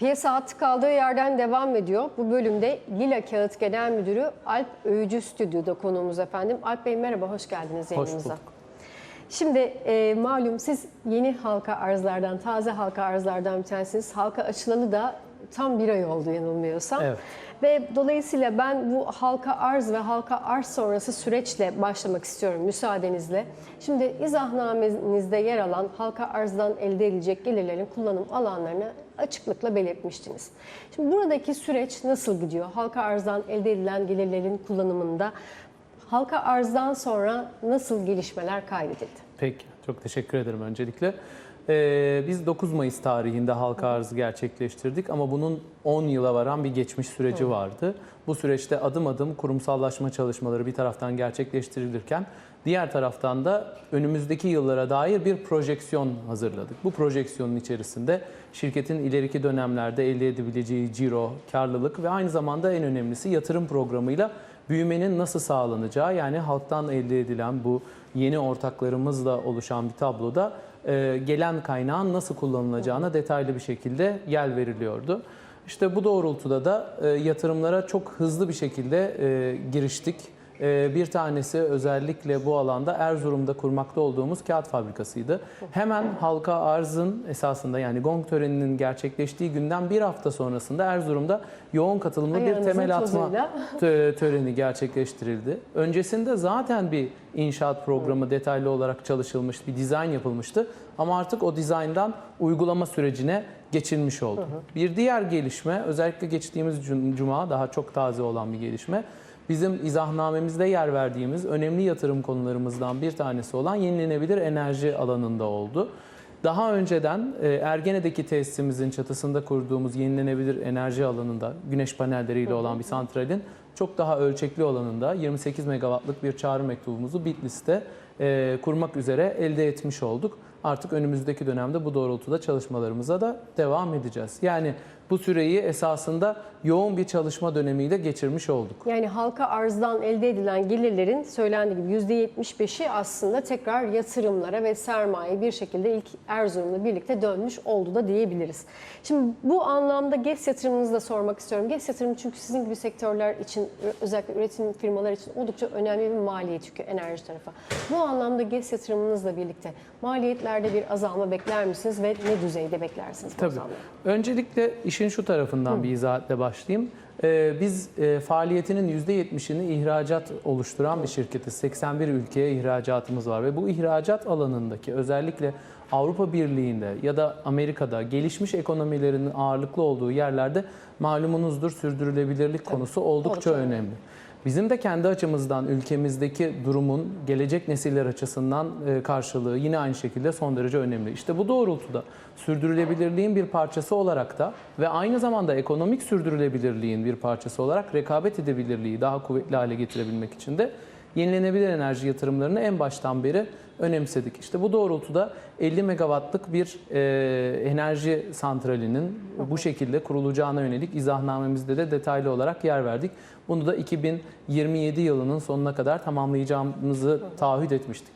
Piyasa hattı kaldığı yerden devam ediyor. Bu bölümde Lila Kağıt Genel Müdürü Alp Öğücü Stüdyo'da konuğumuz efendim. Alp Bey merhaba, hoş geldiniz yayınımıza. bulduk. Şimdi e, malum siz yeni halka arzlardan, taze halka arzlardan bir tanesiniz. Halka açılalı da tam bir ay oldu yanılmıyorsam. Evet. Ve dolayısıyla ben bu halka arz ve halka arz sonrası süreçle başlamak istiyorum müsaadenizle. Şimdi izahnamenizde yer alan halka arzdan elde edilecek gelirlerin kullanım alanlarını açıklıkla belirtmiştiniz. Şimdi buradaki süreç nasıl gidiyor? Halka arzdan elde edilen gelirlerin kullanımında halka arzdan sonra nasıl gelişmeler kaydedildi? Peki, çok teşekkür ederim öncelikle. Ee, biz 9 Mayıs tarihinde halka arzı gerçekleştirdik ama bunun 10 yıla varan bir geçmiş süreci vardı. Bu süreçte adım adım kurumsallaşma çalışmaları bir taraftan gerçekleştirilirken diğer taraftan da önümüzdeki yıllara dair bir projeksiyon hazırladık. Bu projeksiyonun içerisinde şirketin ileriki dönemlerde elde edebileceği ciro, karlılık ve aynı zamanda en önemlisi yatırım programıyla büyümenin nasıl sağlanacağı yani halktan elde edilen bu yeni ortaklarımızla oluşan bir tabloda e, gelen kaynağın nasıl kullanılacağına detaylı bir şekilde yer veriliyordu. İşte bu doğrultuda da e, yatırımlara çok hızlı bir şekilde e, giriştik. E, bir tanesi özellikle bu alanda Erzurum'da kurmakta olduğumuz kağıt fabrikasıydı. Hemen halka arzın esasında yani gong töreninin gerçekleştiği günden bir hafta sonrasında Erzurum'da yoğun katılımlı bir Ayağınızın temel atma tö- töreni gerçekleştirildi. Öncesinde zaten bir inşaat programı detaylı olarak çalışılmış, bir dizayn yapılmıştı. Ama artık o dizayndan uygulama sürecine geçilmiş oldu. Bir diğer gelişme, özellikle geçtiğimiz cum- cuma daha çok taze olan bir gelişme. Bizim izahnamemizde yer verdiğimiz önemli yatırım konularımızdan bir tanesi olan yenilenebilir enerji alanında oldu. Daha önceden e, Ergene'deki tesisimizin çatısında kurduğumuz yenilenebilir enerji alanında güneş panelleriyle olan bir santralin çok daha ölçekli olanında 28 megawattlık bir çağrı mektubumuzu Bitlis'te e, kurmak üzere elde etmiş olduk. Artık önümüzdeki dönemde bu doğrultuda çalışmalarımıza da devam edeceğiz. Yani bu süreyi esasında yoğun bir çalışma dönemiyle geçirmiş olduk. Yani halka arzdan elde edilen gelirlerin söylendiği gibi %75'i aslında tekrar yatırımlara ve sermaye bir şekilde ilk Erzurum'la birlikte dönmüş oldu da diyebiliriz. Şimdi bu anlamda GES yatırımınızı da sormak istiyorum. GES yatırımı çünkü sizin gibi sektörler için özellikle üretim firmaları için oldukça önemli bir maliyet yükü enerji tarafı. Bu anlamda GES yatırımınızla birlikte maliyetlerde bir azalma bekler misiniz ve ne düzeyde beklersiniz Tabii. Öncelikle işin şu tarafından bir izahatle başlayayım. Ee, biz e, faaliyetinin %70'ini ihracat oluşturan bir şirketiz. 81 ülkeye ihracatımız var ve bu ihracat alanındaki özellikle Avrupa Birliği'nde ya da Amerika'da gelişmiş ekonomilerin ağırlıklı olduğu yerlerde malumunuzdur sürdürülebilirlik konusu oldukça oldukça önemli. Bizim de kendi açımızdan ülkemizdeki durumun gelecek nesiller açısından e, karşılığı yine aynı şekilde son derece önemli. İşte bu doğrultuda sürdürülebilirliğin bir parçası olarak da ve aynı zamanda ekonomik sürdürülebilirliğin bir parçası olarak rekabet edebilirliği daha kuvvetli hale getirebilmek için de yenilenebilir enerji yatırımlarını en baştan beri önemsedik. İşte bu doğrultuda 50 megawattlık bir e, enerji santralinin bu şekilde kurulacağına yönelik izahnamemizde de detaylı olarak yer verdik. Bunu da 2027 yılının sonuna kadar tamamlayacağımızı taahhüt etmiştik.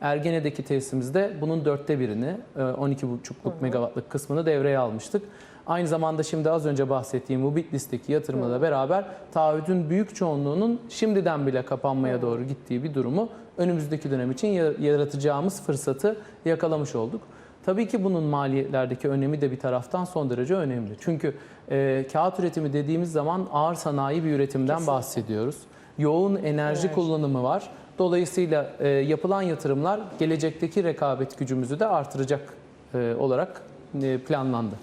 Ergene'deki tesisimizde bunun dörtte birini, e, 12,5'luk megawattlık kısmını devreye almıştık. Aynı zamanda şimdi az önce bahsettiğim bu Bitlis'teki yatırımla beraber taahhüdün büyük çoğunluğunun şimdiden bile kapanmaya doğru gittiği bir durumu önümüzdeki dönem için ya- yaratacağımız fırsatı yakalamış olduk. Tabii ki bunun maliyetlerdeki önemi de bir taraftan son derece önemli. Çünkü e, kağıt üretimi dediğimiz zaman ağır sanayi bir üretimden Kesinlikle. bahsediyoruz. Yoğun enerji, Enerji. kullanımı var. Dolayısıyla e, yapılan yatırımlar gelecekteki rekabet gücümüzü de artıracak e, olarak e, planlandı.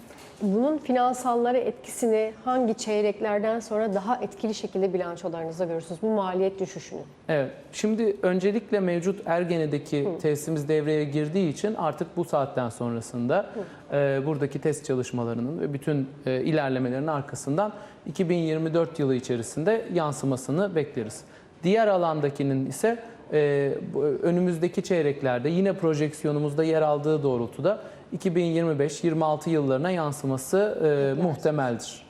Bunun finansallara etkisini hangi çeyreklerden sonra daha etkili şekilde bilançolarınızda görürsünüz? Bu maliyet düşüşünü. Evet. Şimdi öncelikle mevcut Ergene'deki testimiz devreye girdiği için artık bu saatten sonrasında e, buradaki test çalışmalarının ve bütün e, ilerlemelerin arkasından 2024 yılı içerisinde yansımasını bekleriz. Diğer alandakinin ise e, önümüzdeki çeyreklerde yine projeksiyonumuzda yer aldığı doğrultuda 2025-26 yıllarına yansıması e, muhtemeldir.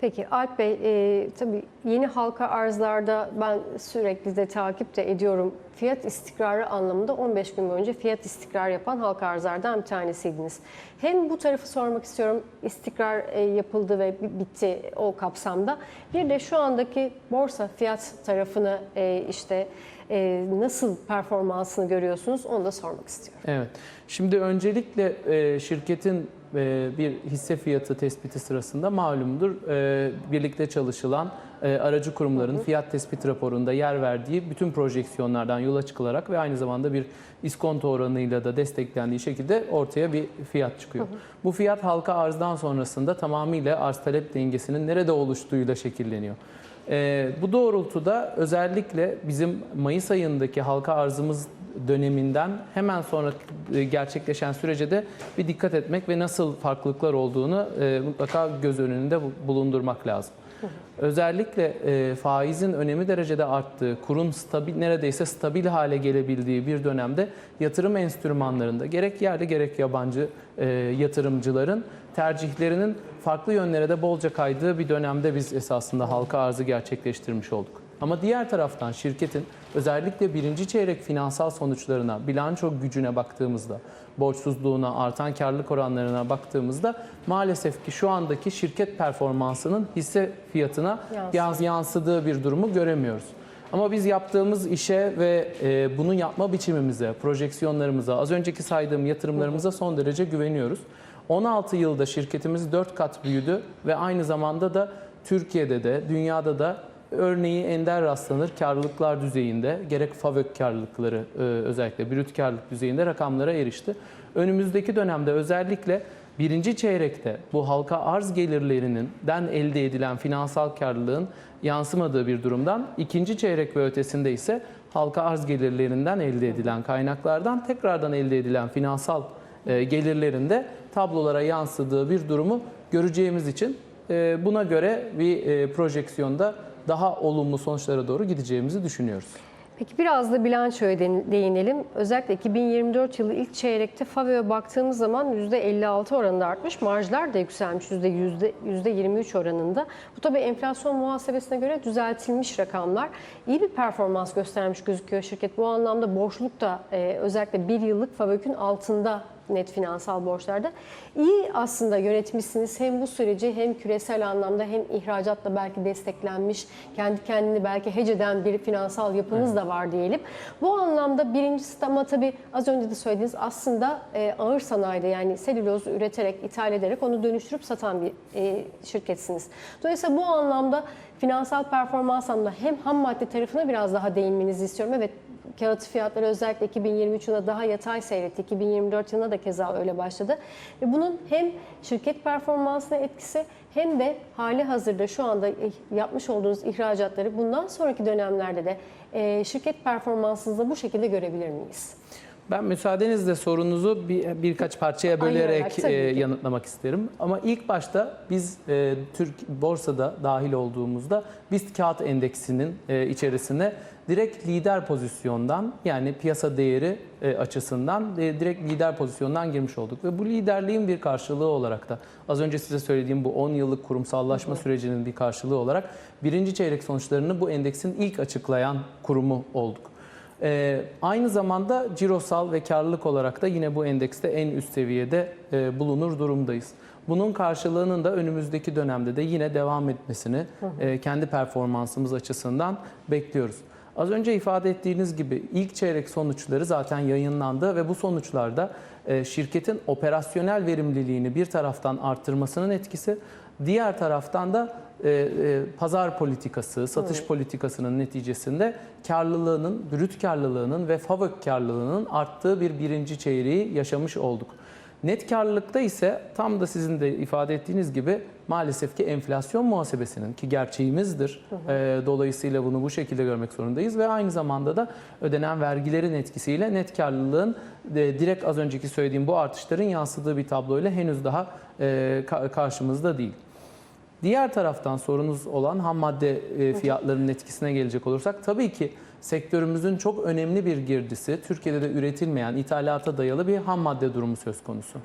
Peki Alp Bey, e, tabii yeni halka arzlarda ben sürekli de takip de ediyorum. Fiyat istikrarı anlamında 15 gün boyunca fiyat istikrar yapan halka arzlardan bir tanesiydiniz. Hem bu tarafı sormak istiyorum, istikrar e, yapıldı ve bi- bitti o kapsamda. Bir de şu andaki borsa fiyat tarafını e, işte e, nasıl performansını görüyorsunuz onu da sormak istiyorum. Evet. Şimdi öncelikle e, şirketin e, bir hisse fiyatı tespiti sırasında malumdur e, birlikte çalışılan e, aracı kurumların fiyat tespit raporunda yer verdiği bütün projeksiyonlardan yola çıkılarak ve aynı zamanda bir iskonto oranıyla da desteklendiği şekilde ortaya bir fiyat çıkıyor. Bu fiyat halka arzdan sonrasında tamamıyla arz talep dengesinin nerede oluştuğuyla şekilleniyor. Ee, bu doğrultuda özellikle bizim Mayıs ayındaki halka arzımız döneminden hemen sonra e, gerçekleşen sürece de bir dikkat etmek ve nasıl farklılıklar olduğunu e, mutlaka göz önünde bu- bulundurmak lazım. Özellikle e, faizin önemi derecede arttığı, kurun stabil, neredeyse stabil hale gelebildiği bir dönemde yatırım enstrümanlarında gerek yerli gerek yabancı e, yatırımcıların tercihlerinin farklı yönlere de bolca kaydığı bir dönemde biz esasında halka arzı gerçekleştirmiş olduk. Ama diğer taraftan şirketin özellikle birinci çeyrek finansal sonuçlarına, bilanço gücüne baktığımızda, borçsuzluğuna, artan karlılık oranlarına baktığımızda maalesef ki şu andaki şirket performansının hisse fiyatına yans- yansıdığı bir durumu göremiyoruz. Ama biz yaptığımız işe ve e, bunu yapma biçimimize, projeksiyonlarımıza, az önceki saydığım yatırımlarımıza son derece güveniyoruz. 16 yılda şirketimiz 4 kat büyüdü ve aynı zamanda da Türkiye'de de dünyada da örneği ender rastlanır karlılıklar düzeyinde gerek FAVÖK karlılıkları e, özellikle brüt karlılık düzeyinde rakamlara erişti. Önümüzdeki dönemde özellikle birinci çeyrekte bu halka arz gelirlerinin den elde edilen finansal karlılığın yansımadığı bir durumdan ikinci çeyrek ve ötesinde ise halka arz gelirlerinden elde edilen kaynaklardan tekrardan elde edilen finansal e, gelirlerinde tablolara yansıdığı bir durumu göreceğimiz için e, buna göre bir projeksiyonda daha olumlu sonuçlara doğru gideceğimizi düşünüyoruz. Peki biraz da bilançoya değin- değinelim. Özellikle 2024 yılı ilk çeyrekte FAVÖ'ye baktığımız zaman %56 oranında artmış. Marjlar da yükselmiş %, %23 oranında. Bu tabii enflasyon muhasebesine göre düzeltilmiş rakamlar. İyi bir performans göstermiş gözüküyor şirket. Bu anlamda borçluk da e, özellikle bir yıllık FAVÖK'ün altında net finansal borçlarda. İyi aslında yönetmişsiniz hem bu süreci hem küresel anlamda hem ihracatla belki desteklenmiş, kendi kendini belki hece eden bir finansal yapınız da var diyelim. Bu anlamda birincisi ama tabii az önce de söylediğiniz aslında e, ağır sanayide yani selülozu üreterek, ithal ederek onu dönüştürüp satan bir e, şirketsiniz. Dolayısıyla bu anlamda finansal performans anlamında hem ham madde tarafına biraz daha değinmenizi istiyorum. Evet kağıt fiyatları özellikle 2023 yılında daha yatay seyretti. 2024 yılında da keza öyle başladı. Ve bunun hem şirket performansına etkisi hem de hali hazırda şu anda yapmış olduğunuz ihracatları bundan sonraki dönemlerde de e, şirket performansınızda bu şekilde görebilir miyiz? Ben müsaadenizle sorunuzu bir, birkaç parçaya bölerek e, yanıtlamak isterim. Ama ilk başta biz e, Türk borsada dahil olduğumuzda BIST kağıt endeksinin e, içerisine direkt lider pozisyondan yani piyasa değeri e, açısından e, direkt lider pozisyondan girmiş olduk. Ve bu liderliğin bir karşılığı olarak da az önce size söylediğim bu 10 yıllık kurumsallaşma sürecinin bir karşılığı olarak birinci çeyrek sonuçlarını bu endeksin ilk açıklayan kurumu olduk. Ee, aynı zamanda cirosal ve karlılık olarak da yine bu endekste en üst seviyede e, bulunur durumdayız. Bunun karşılığının da önümüzdeki dönemde de yine devam etmesini e, kendi performansımız açısından bekliyoruz. Az önce ifade ettiğiniz gibi ilk çeyrek sonuçları zaten yayınlandı ve bu sonuçlarda e, şirketin operasyonel verimliliğini bir taraftan arttırmasının etkisi, diğer taraftan da e, e, pazar politikası, satış politikasının neticesinde karlılığının, brüt karlılığının ve FAVÖK karlılığının arttığı bir birinci çeyreği yaşamış olduk. Net karlılıkta ise tam da sizin de ifade ettiğiniz gibi maalesef ki enflasyon muhasebesinin ki gerçeğimizdir. E, dolayısıyla bunu bu şekilde görmek zorundayız ve aynı zamanda da ödenen vergilerin etkisiyle net karlılığın e, direkt az önceki söylediğim bu artışların yansıdığı bir tabloyla henüz daha e, ka- karşımızda değil. Diğer taraftan sorunuz olan ham madde e, fiyatlarının etkisine gelecek olursak tabii ki sektörümüzün çok önemli bir girdisi Türkiye'de de üretilmeyen ithalata dayalı bir ham madde durumu söz konusu.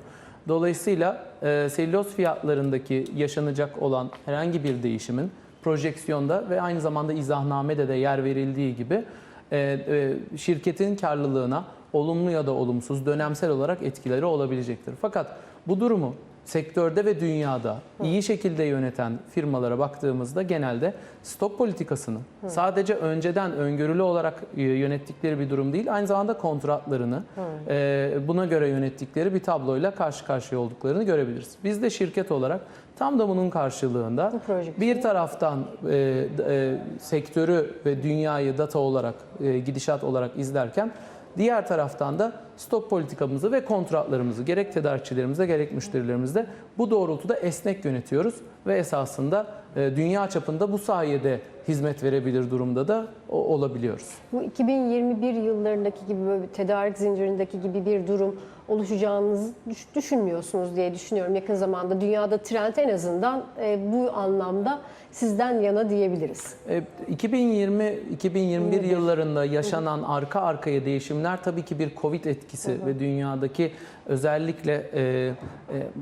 Dolayısıyla e, selüloz fiyatlarındaki yaşanacak olan herhangi bir değişimin projeksiyonda ve aynı zamanda izahnamede de yer verildiği gibi e, e, şirketin karlılığına olumlu ya da olumsuz dönemsel olarak etkileri olabilecektir. Fakat bu durumu sektörde ve dünyada iyi şekilde yöneten firmalara baktığımızda genelde stok politikasını sadece önceden öngörülü olarak e, yönettikleri bir durum değil, aynı zamanda kontratlarını e, buna göre yönettikleri bir tabloyla karşı karşıya olduklarını görebiliriz. Biz de şirket olarak tam da bunun karşılığında Bu bir taraftan e, e, sektörü ve dünyayı data olarak, e, gidişat olarak izlerken diğer taraftan da stok politikamızı ve kontratlarımızı gerek tedarikçilerimizde gerek müşterilerimizde bu doğrultuda esnek yönetiyoruz. Ve esasında e, dünya çapında bu sayede hizmet verebilir durumda da o- olabiliyoruz. Bu 2021 yıllarındaki gibi böyle bir tedarik zincirindeki gibi bir durum oluşacağınızı düş- düşünmüyorsunuz diye düşünüyorum. Yakın zamanda dünyada trend en azından e, bu anlamda sizden yana diyebiliriz. E, 2020 2021 yıllarında yaşanan arka arkaya değişimler tabii ki bir Covid etkisi ve dünyadaki özellikle e, e,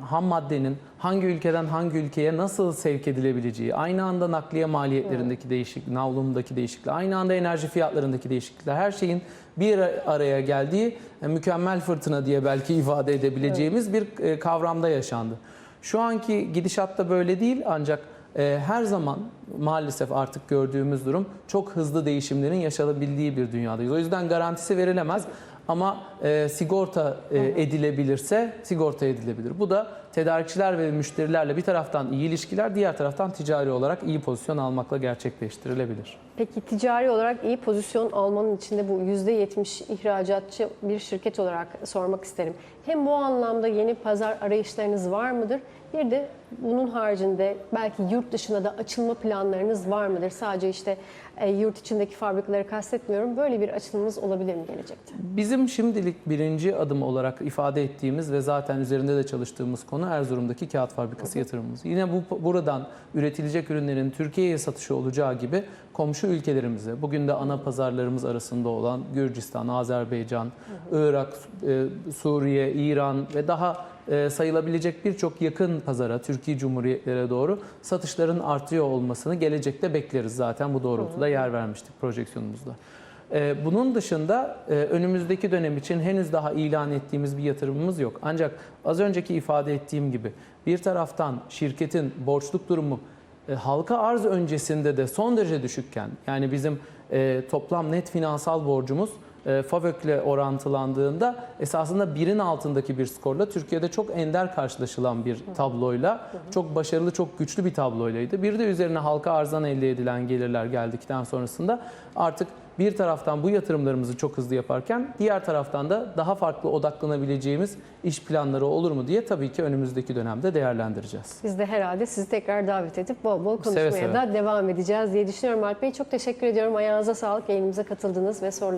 ham maddenin hangi ülkeden hangi ülkeye nasıl sevk edilebileceği, aynı anda nakliye maliyetlerindeki değişik, navlumdaki değişiklikler, aynı anda enerji fiyatlarındaki değişiklikler, her şeyin bir araya geldiği e, mükemmel fırtına diye belki ifade edebileceğimiz bir e, kavramda yaşandı. Şu anki gidişatta böyle değil ancak e, her zaman maalesef artık gördüğümüz durum çok hızlı değişimlerin yaşanabildiği bir dünyadayız. O yüzden garantisi verilemez ama e, sigorta e, edilebilirse sigorta edilebilir. Bu da tedarikçiler ve müşterilerle bir taraftan iyi ilişkiler, diğer taraftan ticari olarak iyi pozisyon almakla gerçekleştirilebilir. Peki ticari olarak iyi pozisyon almanın içinde bu %70 ihracatçı bir şirket olarak sormak isterim. Hem bu anlamda yeni pazar arayışlarınız var mıdır? Bir de bunun haricinde belki yurt dışına da açılma planlarınız var mıdır? Sadece işte yurt içindeki fabrikaları kastetmiyorum. Böyle bir açılımınız olabilir mi gelecekte? Bizim şimdilik birinci adım olarak ifade ettiğimiz ve zaten üzerinde de çalıştığımız konu Erzurum'daki kağıt fabrikası yatırımımız. Yine bu buradan üretilecek ürünlerin Türkiye'ye satışı olacağı gibi komşu ülkelerimize, bugün de ana pazarlarımız arasında olan Gürcistan, Azerbaycan, Irak, e, Suriye, İran ve daha e, sayılabilecek birçok yakın pazara, Türkiye Cumhuriyetlere doğru satışların artıyor olmasını gelecekte bekleriz zaten bu doğrultuda yer vermiştik projeksiyonumuzda. Ee, Bunun dışında e, önümüzdeki dönem için henüz daha ilan ettiğimiz bir yatırımımız yok. Ancak az önceki ifade ettiğim gibi bir taraftan şirketin borçluk durumu e, halka arz öncesinde de son derece düşükken yani bizim e, toplam net finansal borcumuz e, FAVÖK'le orantılandığında esasında birin altındaki bir skorla Türkiye'de çok ender karşılaşılan bir tabloyla çok başarılı, çok güçlü bir tabloylaydı. Bir de üzerine halka arzdan elde edilen gelirler geldikten sonrasında artık bir taraftan bu yatırımlarımızı çok hızlı yaparken diğer taraftan da daha farklı odaklanabileceğimiz iş planları olur mu diye tabii ki önümüzdeki dönemde değerlendireceğiz. Biz de herhalde sizi tekrar davet edip bol bol konuşmaya Seve seve. da devam edeceğiz diye düşünüyorum. Alp Bey çok teşekkür ediyorum. Ayağınıza sağlık. Yayınımıza katıldınız ve sorularınızı